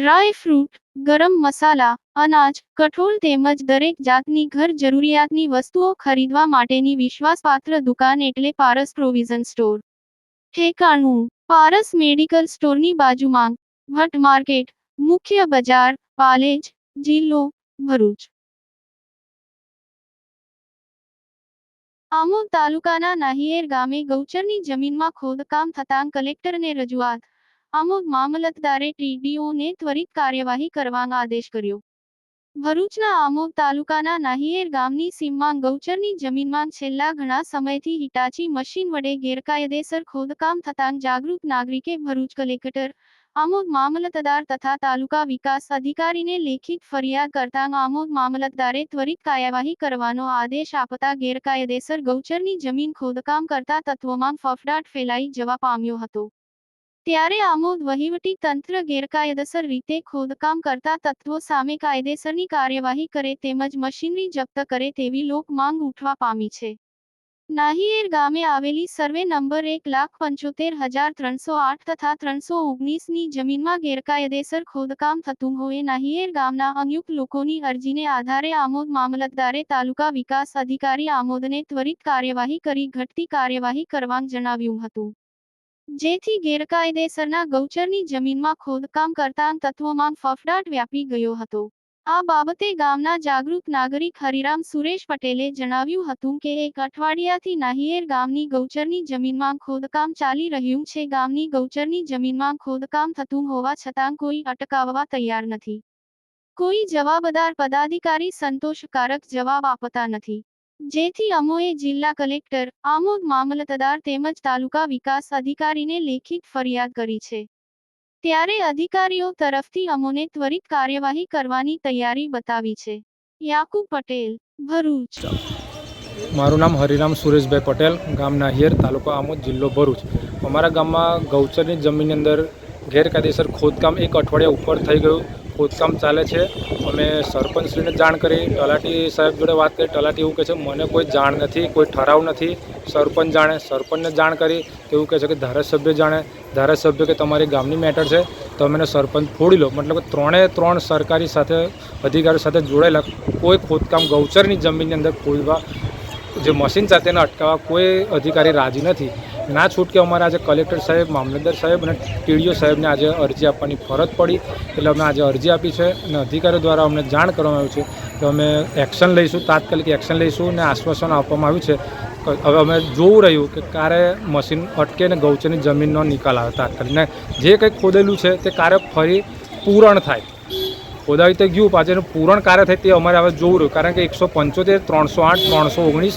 Dry fruit, ગરમ મસાલા, અનાજ, કઠોળ તેમજ દરેક જાતની ઘર જરૂરિયાતની વસ્તુઓ ખરીદવા માટેની વિશ્વાસપાત્ર દુકાન એટલે પારસ પ્રોવિઝન સ્ટોર. ઠેકાણું, પારસ મેડિકલ સ્ટોરની બાજુમાં, ભટ્ટ માર્કેટ, મુખ્ય બજાર, પાલેજ, જિલ્લો, ભરૂચ. આમોદ તાલુકાના નાહિયેર ગામે ગૌચરની જમીનમાં ખોદકામ થતાં કલેક્ટરને રજૂઆત આમોદ મામલતદારે ટીડીઓને ત્વરિત કાર્યવાહી કરવાનો આદેશ કર્યો. ભરૂચના આમોદ તાલુકાના નાહિયેર ગામની સીમમાં ગૌચરની જમીનમાં છેલ્લા ઘણા સમયથી હિટાચી મશીન વડે ગેરકાયદેસર ખોદકામ થતાં જાગૃત નાગરિકે ભરૂચ કલેક્ટર, આમોદ મામલતદાર તથા તાલુકા વિકાસ અધિકારીને લેખિત ફરિયાદ કરતાં આમોદ મામલતદારે ત્વરિત કાર્યવાહી કરવાનો આદેશ આપતા ગેરકાયદેસર ગૌચરની જમીન ખોદકામ કરતા તત્વોમાં ફફડાટ ફેલાઈ જવા પામ્યો હતો. ત્યારે આમોદ વહીવટી તંત્ર ગેરકાયદેસર રીતે ખોદકામ કરતા તત્વો સામે કાયદેસરની કાર્યવાહી કરે તેમજ મશીનરી જપ્ત કરે તેવી લોક માંગ ઉઠવા પામી છે. નાહિયેર ગામે આવેલી સર્વે નંબર એક લાખ પંચોતેર હજાર ત્રણસો આઠ તથા ત્રણસો ઓગણીસની જમીનમાં ગેરકાયદેસર ખોદકામ થતું હોય નાહિયેર ગામના અન્યુક લોકોની અરજીને આધારે આમોદ મામલતદારે તાલુકા વિકાસ અધિકારી આમોદને ત્વરિત કાર્યવાહી કરી ઘટતી કાર્યવાહી કરવા જણાવ્યું હતું. જેથી ગેરકાયદેસરના ગૌચરની જમીનમાં ખોદકામ કરતા તત્વોમાં ફફડાટ વ્યાપી ગયો હતો. આ બાબતે ગામના જાગૃત નાગરિક હરિરામ સુરેશ પટેલે જણાવ્યું હતું કે એક અઠવાડિયાથી નાહિયેર ગામની ગૌચરની જમીનમાં ખોદકામ ચાલી રહ્યું છે. ગામની ગૌચરની જમીનમાં ખોદકામ થતું હોવા છતાં કોઈ અટકાવવા તૈયાર નથી. કોઈ જવાબદાર પદાધિકારી સંતોષકારક જવાબ આપતા નથી. જેથી અમોએ જિલ્લા કલેક્ટર, આમોદ મામલતદાર તેમજ તાલુકા વિકાસ અધિકારીને લેખિત ફરિયાદ કરી છે. ત્યારે અધિકારીઓ તરફથી અમોને ત્વરિત કાર્યવાહી કરવાની તૈયારી બતાવી છે. યાકુબ પટેલ, ભરૂચ. મારું નામ હરિરામ સુરેશભાઈ પટેલ ગામ નાહિયેર તાલુકા આમોદ, જિલ્લો ભરૂચ. અમારા ગામમાં ગૌચરની જમીનની અંદર ગેરકાયદેસર ખોદકામ એક અઠવાડિયા ઉપર થઈ ગયું. ખોદકામ ચાલે છે. અમે સરપંચશ્રીને જાણ કરી. તલાટી સાહેબ જોડે વાત કરી. તલાટી એવું કહે છે, મને કોઈ જાણ નથી, કોઈ ઠરાવ નથી. સરપંચ જાણે, સરપંચને જાણ કરી. એવું કહે છે કે ધારાસભ્ય જાણે. ધારાસભ્ય કે તમારી ગામની મેટર છે. તમે સરપંચ ફોડી લો. મતલબ ત્રણે ત્રણ સરકારી સાથે, અધિકારીઓ સાથે જોડાયેલા કોઈ ખોદકામ ગૌચરની જમીનની અંદર ખોદવા જે મશીન છે, તેને અટકાવવા કોઈ અધિકારી રાજી નથી. ના છૂટકે અમારે આજે કલેક્ટર સાહેબ, મામલતદાર સાહેબ અને ટીડીઓ સાહેબને આજે અરજી આપવાની ફરજ પડી. એટલે અમે આજે અરજી આપી છે અને અધિકારીઓ દ્વારા અમને જાણ કરવામાં આવ્યું છે કે અમે એક્શન લઈશું, તાત્કાલિક એક્શન લઈશું અને આશ્વાસન આપવામાં આવ્યું છે. હવે અમે જોવું રહ્યું કે ક્યારે મશીન અટકે અને ગૌચરની જમીનનો નિકાલ આવે તાત્કાલિક. ને જે કંઈક ખોદેલું છે તે કાર્ય ફરી પૂરણ થાય. ખોદાવી તો ગયું પાછળનું પૂરણ કાર્ય થાય તે અમારે હવે જોવું રહ્યું. કારણ કે એકસો પંચોતેર, ત્રણસો આઠ, ત્રણસો ઓગણીસ